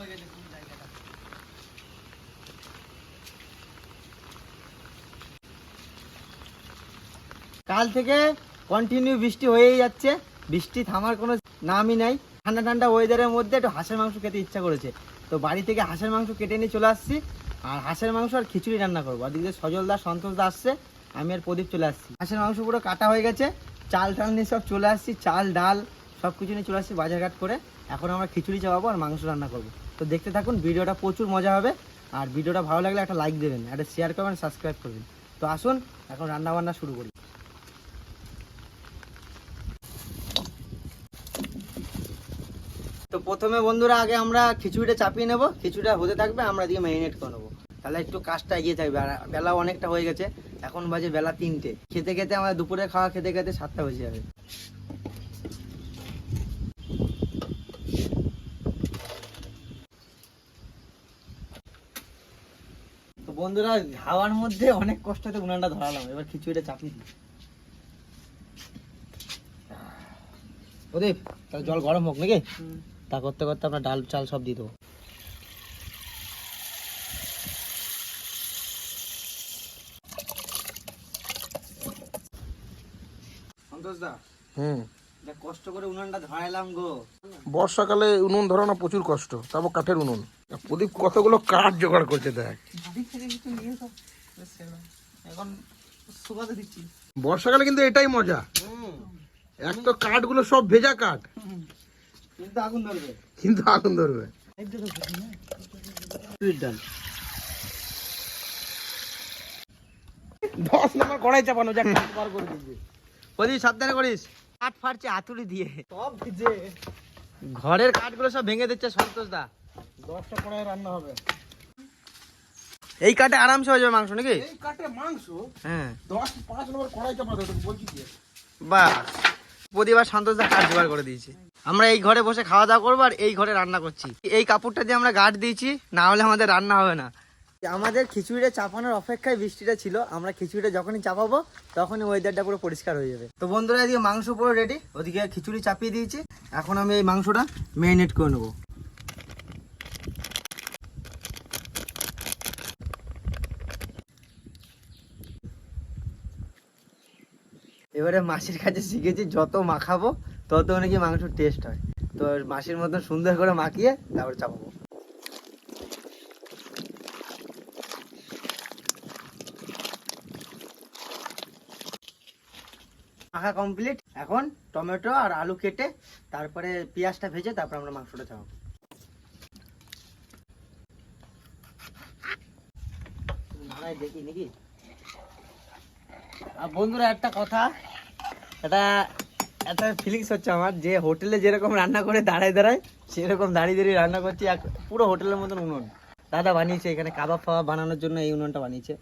হয়ে পুরো জায়গাটা কাল থেকে কন্টিনিউ বৃষ্টি হয়েই যাচ্ছে। বৃষ্টি থামার কোনো নামই নাই। ঠান্ডা ঠান্ডা ওয়েদারের মধ্যে একটু হাঁসের মাংস খেতে ইচ্ছা করেছে। তো বাড়ি থেকে হাঁসের মাংস কেটে নিয়ে চলে আসছি। আর হাঁসের মাংস আর খিচুড়ি রান্না করব। আর দিকে সজল দা, সন্তোষ দা আসছে। আমি আর প্রদীপ চলে আসছি। হাঁসের মাংস পুরো কাটা হয়ে গেছে। চাল টাল নিয়ে সব চলে আসছি। চাল, ডাল সব কিছু নিয়ে চলে আসছি বাজারঘাট করে। এখন আমরা খিচুড়ি চাপাবো আর মাংস রান্না করব। তো দেখতে থাকুন, ভিডিওটা প্রচুর মজা হবে। আর ভিডিওটা ভালো লাগলে একটা লাইক দেবেন, একটা শেয়ার করবেন সাবস্ক্রাইব করবেন। তো আসুন, এখন রান্না বান্না শুরু করি। তো প্রথমে বন্ধুরা, আগে আমরা খিচুড়িটা চাপিয়ে নেব। খিচুড়িটা হতে থাকবে, আমরা দিয়ে ম্যারিনেট করে নেব। তাহলে একটু কাজটা এগিয়ে থাকবে, আর বেলা অনেকটা হয়ে গেছে। এখন বাজে বেলা তিনটে। খেতে খেতে আমাদের দুপুরে খাওয়া খেতে খেতে সাতটা বেজে যাবে। বন্ধুরা হাওয়ার মধ্যে অনেক কষ্টতে উনানটা ধরালাম। এবার খিচুড়িটা চাপিয়ে দিই। প্রদীপ তাহলে জল গরম হোক নাকি? তা করতে করতে আমরা ডাল চাল সব দিয়ে দেবো। সন্তোষ দা হুম। দেখ কষ্ট করে উনানটা ধরাইলাম গো। বর্ষাকালে উনুন ধরানো প্রচুর কষ্ট তারপর কাঠের উনুন। প্রদীপ কতগুলো কাঠ জোগাড় করছে দেখ বাড়ি থেকে কিছু নিয়ে সব এখন শুকাতে দিচ্ছি। বর্ষাকালে কিন্তু এটাই মজা। এক তো কাঠগুলো সব ভেজা কাঠ। কিন্তু আগুন ধরবে। কিন্তু আগুন ধরবে। সুইট ডাল দশ নম্বর কড়াই চাপানো যাক পার করে দিচ্ছে প্রদীপ সাবধানে করিস। কাঠ আতুরি দিয়ে। সব ভিজে। ঘরের কাঠগুলো সব ভেঙে দিচ্ছে সন্তোষ দা। দশটা কড়াই রান্না হবে। এই কাঠে আরামসে হয়ে যাবে মাংস নাকি? এই কাঠে মাংস? হ্যাঁ। দশ পাঁচ নম্বর কড়াই বলছি বাহ। প্রদীপ আর সন্তোষ দা কাঠ জোগাড় করে দিয়েছি। আমরা এই ঘরে বসে খাওয়া দাওয়া করব আর এই ঘরে রান্না করছি। এই কাপড়টা দিয়ে আমরা গাঢ় দিয়েছি না হলে আমাদের রান্না হবে না। আমাদের খিচুড়িটা চাপানোর অপেক্ষায় বৃষ্টিটা ছিল আমরা খিচুড়িটা যখনই চাপাবো তখনই ওয়েদারটা পুরো পরিষ্কার হয়ে যাবে। তো বন্ধুরা এদিকে মাংস পুরো রেডি ওদিকে খিচুড়ি চাপিয়ে দিয়েছি। এখন আমি এই মাংসটা ম্যারিনেট করে নেব। এবারে মাসির কাছে শিখেছি যত মাখাবো, তত নাকি মাংস টেস্ট হয়। তো মাসির মতন সুন্দর করে মাখিয়ে তারপর চাপাবো। মাখা কমপ্লিট এখন টমেটো আর আলু কেটে তারপরে পেঁয়াজটা ভেজে তারপর আমরা মাংসটা চাপাবো। দেখি নাকি? আর বন্ধুরা একটা কথা। এটা একটা ফিলিংস হচ্ছে আমার যে হোটেলে যেরকম রান্না করে দাঁড়ায় দাঁড়ায় সেরকম দাঁড়িয়ে দাঁড়িয়ে রান্না করছি এক পুরো হোটেলের মতন উনুন। দাদা বানিয়েছে এখানে কাবাব ফাবাব বানানোর জন্য এই উনুনটা বানিয়েছে।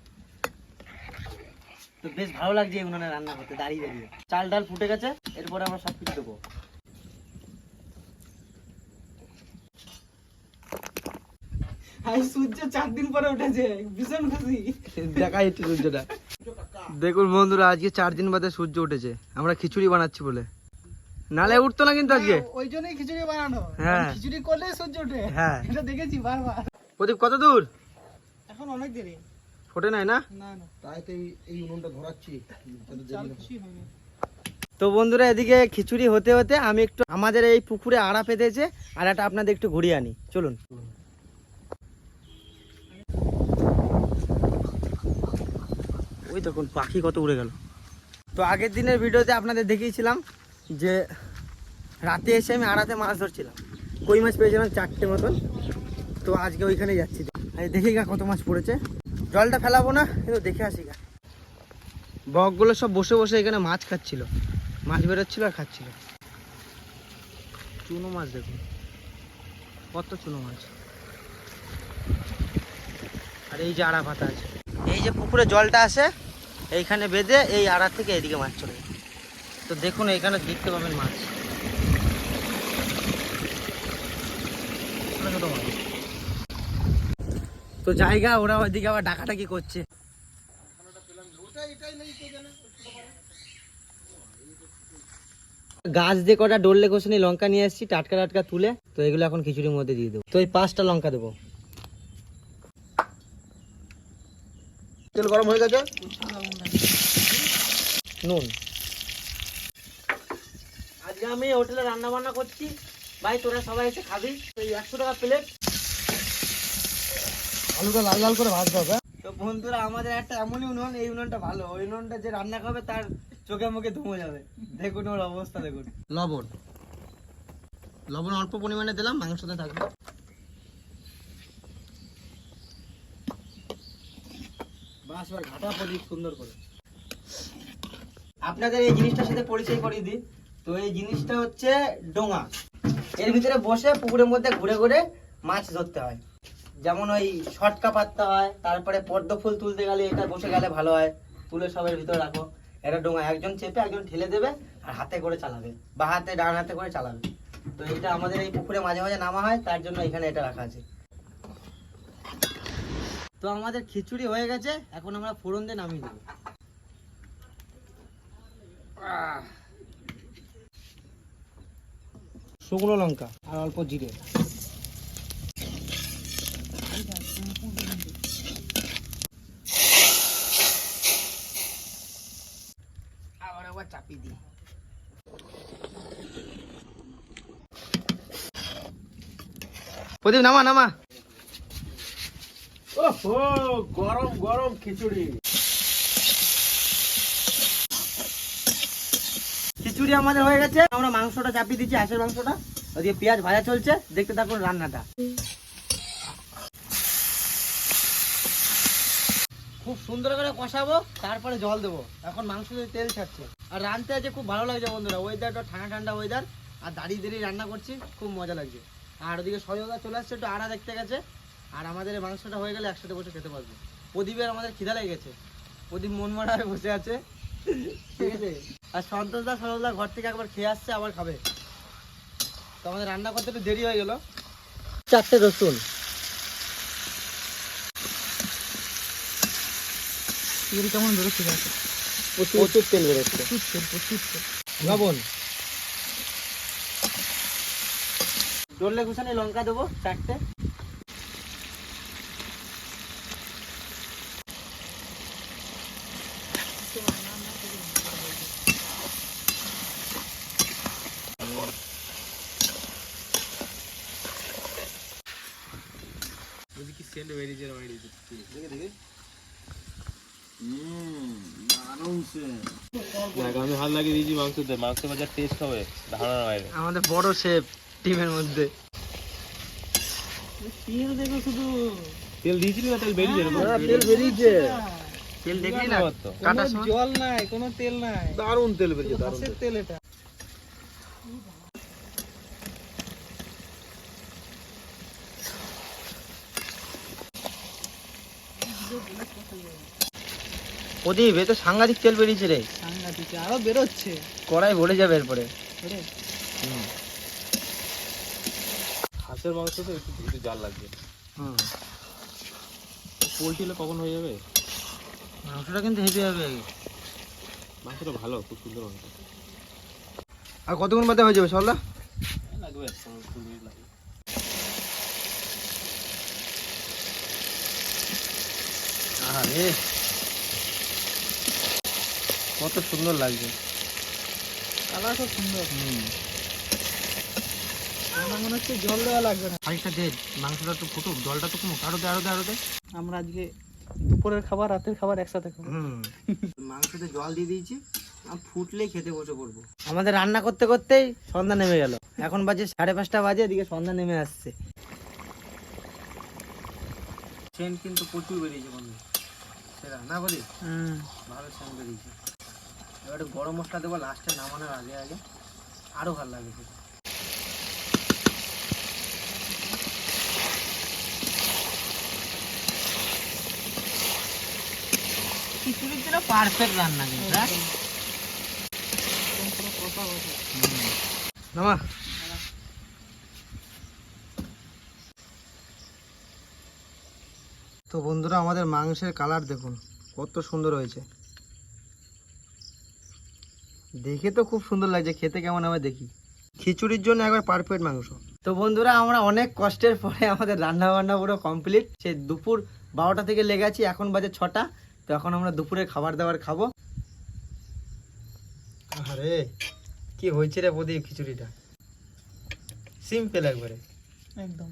তো বেশ ভালো লাগছে এই উনুনে রান্না করতে দাঁড়িয়ে দাঁড়িয়ে। চাল ডাল ফুটে গেছে এরপরে আমরা সব কিছু দেবো সূর্য চার দিন পরে উঠেছে ভীষণ খুশি। দেখাই একটু সূর্যটা। দেখুন বন্ধুরা আজকে চার দিন বাদে সূর্য উঠেছে। আমরা খিচুড়ি বানাচ্ছি বলে। নালে উঠতো না কিন্তু আজকে। ওই জন্যই খিচুড়ি বানানো। হ্যাঁ। খিচুড়ি করলে সূর্য ওঠে। হ্যাঁ। এটা দেখেছি বারবার। প্রদীপ কত দূর? এখন অনেক দেরি। ফোটে নাই না? না না। তাই তো এই- উনুনটা ধরাচ্ছি। হয়। তো বন্ধুরা এদিকে খিচুড়ি হতে হতে আমি একটু আমাদের এই পুকুরে আড়া পেতেছে আর একটা আপনাদের একটু ঘুরিয়ে আনি। চলুন। ওই দেখুন, পাখি কত উড়ে গেল। তো আগের দিনের ভিডিওতে আপনাদের দেখিয়েছিলাম যে রাতে এসে আমি আড়াতে মাছ ধরছিলাম। কই মাছ পেয়েছিলাম? চারটে মতন। তো আজকে ওইখানে যাচ্ছি। আজ দেখি গা কত মাছ পড়েছে। জলটা ফেলাবো না, কিন্তু দেখে আসি গা। বকগুলো সব বসে বসে এখানে মাছ খাচ্ছিল। মাছ বেরোচ্ছিল আর খাচ্ছিল। চুনো মাছ দেখুন। কত চুনো মাছ। আর এই যে আড়া পাতা আছে। এই যে পুকুরে জলটা আসে এইখানে বেঁধে এই আড়া থেকে এদিকে মাছ চলে তো দেখুন এইখানে দেখতে পাবেন মাছ। তো জায়গা, ওরা ওইদিকে আবার ডাকাটাকি করছে। গাছ দিয়ে কটা ডললে কোষণি লঙ্কা নিয়ে এসেছি, টাটকা টাটকা তুলে। তো এগুলো এখন খিচুড়ির মধ্যে দিয়ে দেবো। তো এই পাঁচটা লঙ্কা দেবো। তেল গরম হয়ে গেছে। নুন। আজকে আমি হোটেলে রান্না বান্না করছি। ভাই তোরা সবাই এসে খাবি। এই একশো টাকা প্লেট আলুটা লাল লাল করে ভাজতে হবে। তো বন্ধুরা আমাদের একটা এমনই উনুন এই উনুনটা ভালো। ওই উনুনটা যে রান্না খাবে তার চোখে মুখে ধুমে যাবে। দেখুন ওর অবস্থা দেখুন। লবণ। লবণ অল্প পরিমাণে দিলাম মাংসতে থাকবে। সুন্দর করে। আপনাদের এই জিনিসটার সাথে পরিচয় করিয়ে দিই। তো এই জিনিসটা হচ্ছে ডোঙা। এর ভিতরে বসে পুকুরের মধ্যে ঘুরে ঘুরে মাছ ধরতে হয়। যেমন ওই ছটকা পাততে হয়, তারপরে পদ্ম ফুল তুলতে গেলে এটা বসে গেলে ভালো হয়। তুলে সবের ভিতরে রাখো। এটা ডোঙা, একজন চেপে একজন ঠেলে দেবে আর হাতে করে চালাবে বা হাতে, ডান হাতে করে চালাবে। তো এটা আমাদের এই পুকুরে মাঝে মাঝে নামা হয়, তার জন্য এখানে এটা রাখা আছে। তো আমাদের খিচুড়ি হয়ে গেছে এখন আমরা ফোড়ন দিয়ে নামিয়ে দেবো শুকনো লঙ্কা আর অল্প জিরে। আবার আবার চাপিয়ে দিই। প্রদীপ নামা নামা। ওহো, গরম গরম খিচুড়ি। খিচুড়ি আমাদের হয়ে গেছে। আমরা মাংসটা চাপিয়ে দিচ্ছি হাঁসের মাংসটা। ওদিকে পেঁয়াজ ভাজা চলছে। দেখতে থাকুন রান্নাটা। খুব সুন্দর করে কষাবো, তারপরে জল দেবো। এখন মাংস দিয়ে তেল ছাড়ছে। আর রাঁধতে আছে খুব ভালো লাগছে বন্ধুরা। ওয়েদারটা ঠান্ডা ঠান্ডা ওয়েদার আর দাঁড়িয়ে দাঁড়িয়ে রান্না করছি, খুব মজা লাগছে। আর ওদিকে সজলদা চলে আসছে, একটু আড়া দেখতে গেছে। আর আমাদের মাংসটা হয়ে গেলে একসাথে বসে খেতে পারব। প্রদীপের আমাদের খিদা লেগে গেছে প্রদীপ মন মারা হয়ে বসে আছে। ঠিক আছে? আর সন্তোষ সন্তোষদা সরলদা ঘর থেকে একবার খেয়ে আসছে আবার খাবে। তো আমাদের রান্না করতে একটু দেরি হয়ে গেল। চারটে রসুন। তেল কেমন বেরোচ্ছে দেখো? প্রচুর। তেল বেরোচ্ছে। প্রচুর তেল প্রচুর তেল। লবণ। ডললে কুসানি লঙ্কা দেবো চারটে। আমি হাত লাগিয়ে দিয়েছি মাংসতে মাংস বাজার টেস্ট হবে ধারণার বাইরে। আমাদের বড় শেফ টিমের মধ্যে। তেল দেখো শুধু। তেল দিয়েছিলি না তেল বেরিয়ে তেল বেরিয়েছে। তেল দেখলি না? জল নাই কোনো তেল নাই। দারুণ তেল বেরিয়েছে দারুণ তেল এটা। প্রদীপ এ তো সাংঘাতিক তেল বেরিয়েছে রে। সাংঘাতিক আরও বেরোচ্ছে। কড়াই ভরে যাবে এরপরে। হাঁসের মাংস তো একটু একটু জাল লাগবে। হুম। পোলট্রি হলে কখন হয়ে যাবে? মাংসটা কিন্তু হেভি হবে মাংসটা ভালো খুব সুন্দর মাংস। আর কতক্ষণ বাদে হয়ে যাবে সল্লা লাগবে কুড়ি মিনিট লাগবে। আরে কত সুন্দর লাগছে। কালার খুব সুন্দর। আমার মনে হচ্ছে জল দেওয়া লাগবে না। আরেকটা দে মাংসটা একটু ফুটুক জলটা তো কমুক। আরও দে আরও দে আরও দে। আমরা আজকে দুপুরের খাবার রাতের খাবার একসাথে খাব। হুম। মাংসতে জল দিয়ে দিয়েছি আর ফুটলেই খেতে বসে পড়ব। আমাদের রান্না করতে করতেই সন্ধ্যা নেমে গেল। এখন বাজে সাড়ে পাঁচটা বাজে এদিকে সন্ধ্যা নেমে আসছে। সেন্ট কিন্তু প্রচুর বেরিয়েছে বন্ধু। সেটা না বলি? হুম। ভালো সেন্ট বেরিয়েছে। এবার একটু গরম মশলা দেবো লাস্টে নামানোর আগে আগে। আরও ভালো লাগে খিচুড়ির জন্য পারফেক্ট রান্না কিন্তু হ্যাঁ? নামা। তো বন্ধুরা, আমাদের মাংসের কালার দেখুন, কত সুন্দর হয়েছে। দেখে তো খুব সুন্দর লাগছে, খেতে কেমন হবে দেখি। খিচুড়ির জন্য একবার পারফেক্ট মাংস। তো বন্ধুরা, আমরা অনেক কষ্টের পরে আমাদের রান্না বান্না পুরো কমপ্লিট সে দুপুর বারোটা থেকে লেগে আছি, এখন বাজে ছটা। তো এখন আমরা দুপুরে খাবার দাবার খাব। আরে কি হয়েছে রে প্রদীপ খিচুড়িটা? সিম্পল একবারে। একদম।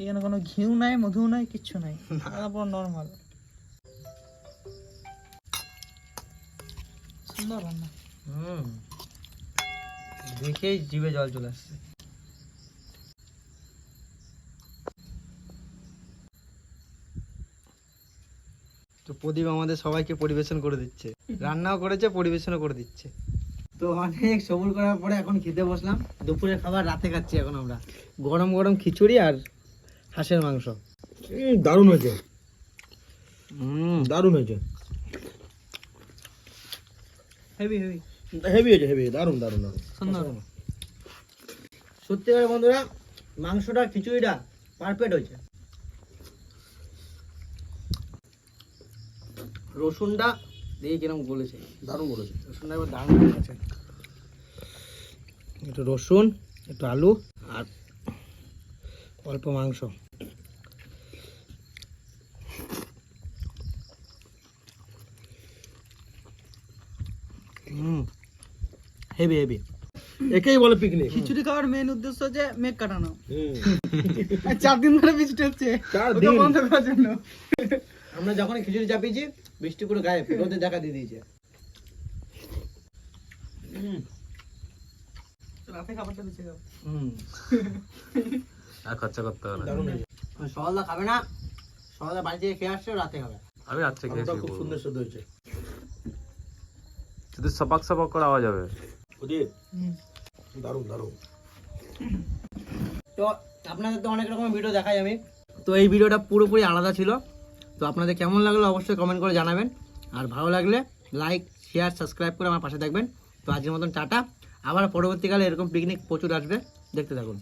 এখানে কোনো ঘিউ নাই মধু নাই কিচ্ছু নাই। তারপর নর্মাল সুন্দর রান্না। হুম। দেখেই জিভে জল চলে আসছে। তো প্রদীপ আমাদের সবাইকে পরিবেশন করে দিচ্ছে। রান্নাও করেছে পরিবেশনও করে দিচ্ছে। তো অনেক সবুর করার পরে এখন খেতে বসলাম। দুপুরের খাবার রাতে খাচ্ছি এখন আমরা। গরম গরম খিচুড়ি আর হাঁসের মাংস। দারুণ হয়েছে। দারুণ হয়েছে। হেভি হেভি হেভি হয়েছে হেভি দারুণ দারুণ দারুণ। সুন্দর। সত্যি করে বন্ধুরা মাংসটা খিচুড়িটা পারফেক্ট হয়েছে। রসুনটা দেখি কীরকম বলেছে দারুণ বলেছে রসুনটা এবার দারুণ হয়ে একটু রসুন একটু আলু। অল্প মাংস। হুম হেভি হেভি। একেই বলে পিকনিক খিচুড়ি খাওয়ার মেন উদ্দেশ্য হচ্ছে মেঘ কাটানো। হুম। চার দিন ধরে বৃষ্টি হচ্ছে। চার দিন। বন্ধ করার জন্য। আমরা যখন খিচুড়ি চাপিয়েছি বৃষ্টি পুরো গায়ে রোদে দেখা দিয়ে দিয়েছে। রাতে খাবারটা বেঁচে যাও হুম। আর খরচা করতে হবে সকালদা খাবে না সকালদা বাড়ি থেকে খেয়ে আসছে রাতে খাবে। আমি রাত্রে খেয়েছি খুব সুন্দর সেদ্ধ হয়েছে। শুধু সপাক সপাক করে আওয়াজ হবে দারুণ দারুণ। তো আপনাদের তো অনেক রকমের ভিডিও দেখাই আমি। তো এই ভিডিওটা পুরোপুরি আলাদা ছিল। তো আপনাদের কেমন লাগল অবশ্যই কমেন্ট করে জানাবেন। আর ভালো লাগলে লাইক শেয়ার সাবস্ক্রাইব করে আমার পাশে থাকবেন। তো আজকের মতন টাটা। আবার পরবর্তীকালে এরকম পিকনিক প্রচুর আসবে। দেখতে থাকুন।